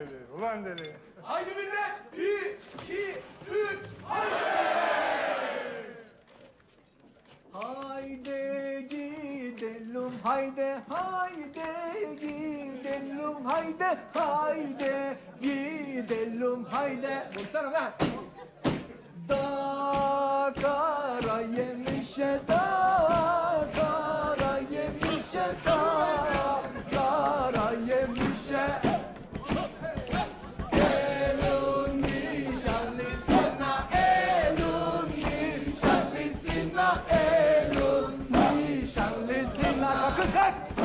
Deli, ulan deli. Haydi millet! Bir, iki, üç, haydi! Haydi gidelim, haydi, haydi gidelim, haydi, haydi gidelim, haydi. Vursana lan! Da kara yemişe, da kara yemişe, da kalk kız kalk.